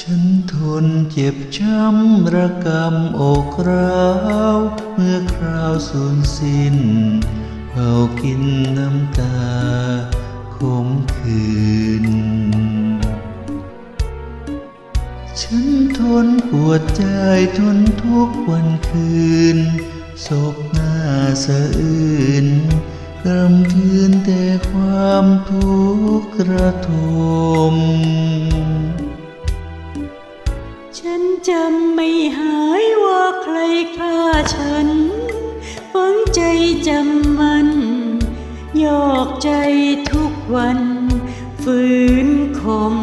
ฉันทนเจ็บช้ำระกำอกร้าวเมื่อคราวสูญสิ้นเผากินน้ำตาคมคืน ฉันทนปวดใจทนทุกวันคืนศพหน้าสะอื่นกำคืนแต่ความทุกข์ระทม ฉันจำไม่หายว่าใครฆ่าฉันฝังใจจำมันยอกใจทุกวันฝืนคม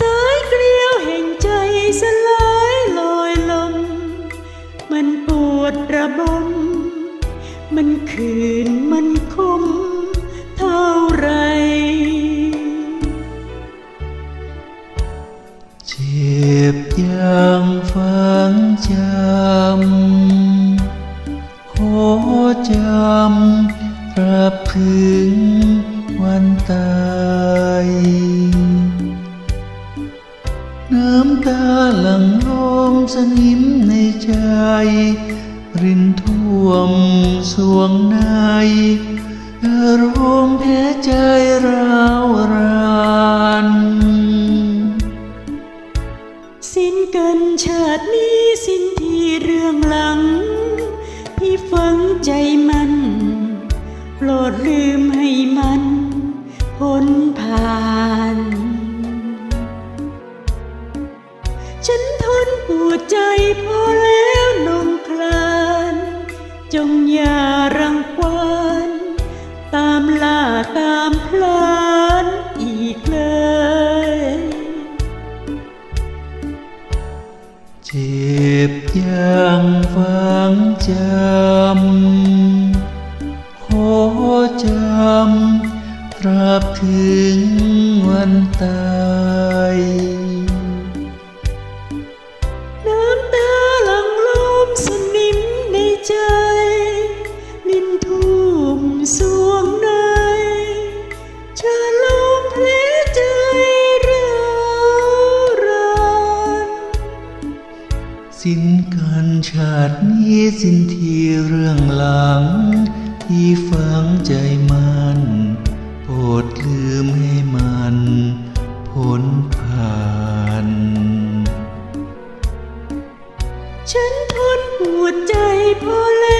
สายเกลียวแห่งใจสลายลอยลม มันปวดระบม มันคืนมันางฝังจำ ขอจำรับถึงวันตาย น้ำตาหลั่งลมสนิมในใจ รินท่วมสวงในอารมณ์แพ้ใจราวรานสิ้น ชาตินี้สิ้นที่เรื่องหลัง พี่ฝังใจมัน โปรดลืมให้มันพ้นผ่าน ฉันทนปวดใจพอแล้วนงคลาน จง เจ็บยังฟังจำขอจำตราบถึงวันตาย สิ้นกันชาตินี้สิ้นทีเรื่องหลัง ที่ฝังใจมันโปรดลืมให้มันพ้นผ่าน ฉันทนปวดใจพอแล้